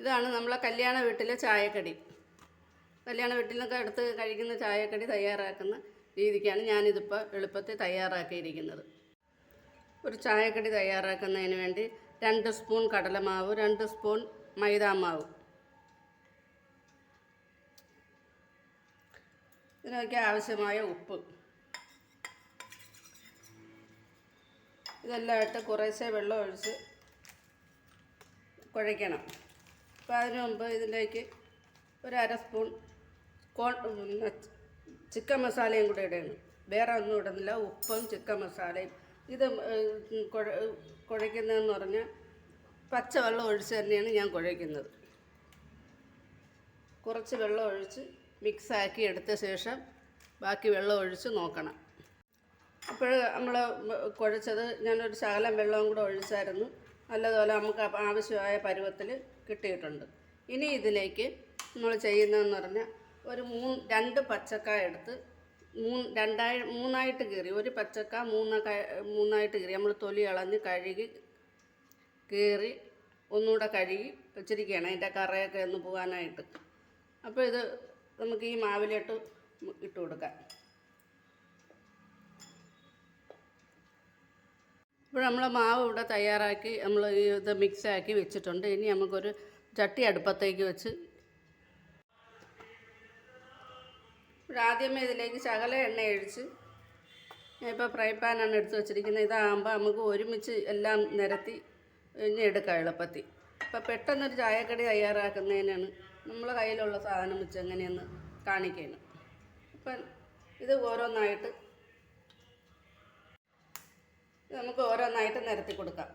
ഇതാണ് നമ്മളെ കല്യാണ വീട്ടിലെ ചായക്കടി. കല്യാണ വീട്ടിലൊക്കെ അടുത്ത് കഴിക്കുന്ന ചായക്കടി തയ്യാറാക്കുന്ന രീതിക്കാണ് ഞാനിതിപ്പോൾ എളുപ്പത്തിൽ തയ്യാറാക്കിയിരിക്കുന്നത്. ഒരു ചായക്കടി തയ്യാറാക്കുന്നതിന് വേണ്ടി രണ്ട് സ്പൂൺ കടലമാവ് രണ്ട് സ്പൂൺ മൈദാമാവ്. ഇതിനൊക്കെ ആവശ്യമായ ഉപ്പ്. ഇതെല്ലാം ഇട്ട് കുറേശ്ശെ വെള്ളം ഒഴിച്ച് കുഴയ്ക്കണം. അപ്പോൾ അതിന് മുമ്പ് ഇതിലേക്ക് ഒരു അര സ്പൂൺ കോൺ ചിക്കൻ മസാലയും കൂടെ ഇടണം. വേറെ ഒന്നും ഇടുന്നില്ല. ഉപ്പും ചിക്കൻ മസാലയും. ഇത് കുഴയ്ക്കുന്നതെന്ന് പറഞ്ഞാൽ പച്ചവെള്ളം ഒഴിച്ച് തന്നെയാണ് ഞാൻ കുഴയ്ക്കുന്നത്. കുറച്ച് വെള്ളം ഒഴിച്ച് മിക്സാക്കി എടുത്ത ശേഷം ബാക്കി വെള്ളം ഒഴിച്ച് നോക്കണം. അപ്പോൾ നമ്മൾ കുഴച്ചത് ഞാനൊരു ശകലം വെള്ളവും കൂടെ ഒഴിച്ചായിരുന്നു. നല്ലതുപോലെ നമുക്ക് ആവശ്യമായ പരുവത്തിൽ കിട്ടിയിട്ടുണ്ട്. ഇനി ഇതിലേക്ക് നമ്മൾ ചെയ്യുന്നതെന്ന് പറഞ്ഞാൽ ഒരു മൂന്ന് രണ്ട് പച്ചക്കായ എടുത്ത് മൂന്ന് രണ്ടായി മൂന്നായിട്ട് കീറി. ഒരു പച്ചക്ക മൂന്ന് മൂന്നായിട്ട് കീറി. നമ്മൾ തൊലി ഇളഞ്ഞ് കഴുകി കീറി ഒന്നുകൂടെ കഴുകി വെച്ചിരിക്കുകയാണ്. അതിന്റെ കറയൊക്കെ ഒന്ന് പോകാനായിട്ട്. അപ്പോൾ ഇത് നമുക്ക് ഈ മാവിലിട്ട് ഇട്ട് കൊടുക്കാം. ഇപ്പോൾ നമ്മൾ മാവ് ഇവിടെ തയ്യാറാക്കി നമ്മൾ ഇത് മിക്സാക്കി വെച്ചിട്ടുണ്ട്. ഇനി നമുക്കൊരു ചട്ടി അടുപ്പത്തേക്ക് വെച്ച് ആദ്യമേ ഇതിലേക്ക് ശകല എണ്ണ ഒഴിച്ച് ഇപ്പോൾ ഫ്രൈ പാനാണ് എടുത്ത് വെച്ചിരിക്കുന്നത്. ഇതാകുമ്പോൾ നമുക്ക് ഒരുമിച്ച് എല്ലാം നിരത്തി ഇനി എടുക്കാം എളുപ്പത്തിൽ. ഇപ്പോൾ പെട്ടെന്നൊരു ചായക്കടി തയ്യാറാക്കുന്നതിനാണ് നമ്മളെ കയ്യിലുള്ള സാധനം വെച്ച് എങ്ങനെയെന്ന് കാണിക്കുന്നത്. അപ്പം ഇത് ഓരോന്നായിട്ട് നമുക്ക് ഓരോന്നായിട്ട് നിരത്തി കൊടുക്കാം.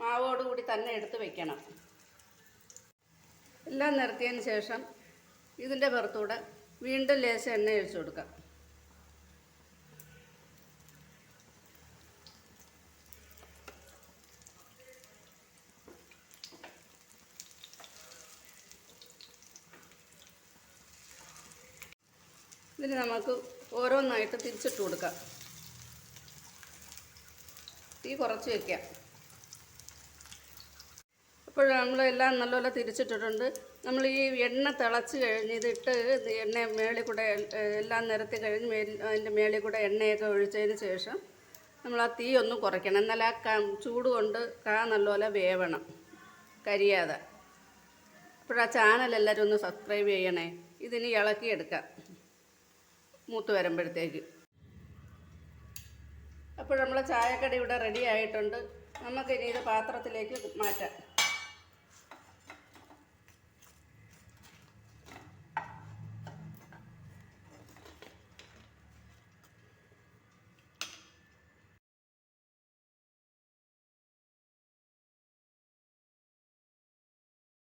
മാവോടുകൂടി തന്നെ എടുത്ത് വെക്കണം. എല്ലാം നിരത്തിയതിന് ശേഷം ഇതിന്റെ പുറത്തൂടെ വീണ്ടും ലേശം എണ്ണ ഒഴിച്ചു കൊടുക്കാം. ഇതിന് നമുക്ക് ഓരോന്നായിട്ട് തിരിച്ചിട്ട് കൊടുക്കാം. തീ കുറച്ച് വെക്കാം അപ്പോൾ നമ്മളെല്ലാം നല്ലപോലെ തിരിച്ചിട്ടിട്ടുണ്ട്. നമ്മൾ ഈ എണ്ണ തിളച്ച് കഴിഞ്ഞ് ഇതിട്ട് എണ്ണ മേളിൽ കൂടെ എല്ലാം നിരത്തി കഴിഞ്ഞ് മേൽ അതിന്റെ മേളിൽ കൂടെ എണ്ണയൊക്കെ ഒഴിച്ചതിന് ശേഷം നമ്മൾ ആ തീ ഒന്ന് കുറയ്ക്കണം. എന്നാൽ ആ ക ചൂട് കൊണ്ട് കാ നല്ലപോലെ വേവണം കരിയാതെ. അപ്പോൾ ആ ചാനൽ എല്ലാവരും ഒന്ന് സബ്സ്ക്രൈബ് ചെയ്യണേ. ഇതിന് ഇളക്കിയെടുക്കാം മൂത്ത് വരുമ്പോഴത്തേക്ക്. അപ്പോൾ നമ്മളെ ചായക്കടി ഇവിടെ റെഡി ആയിട്ടുണ്ട്. നമുക്കിനി ഇത് പാത്രത്തിലേക്ക് മാറ്റാം.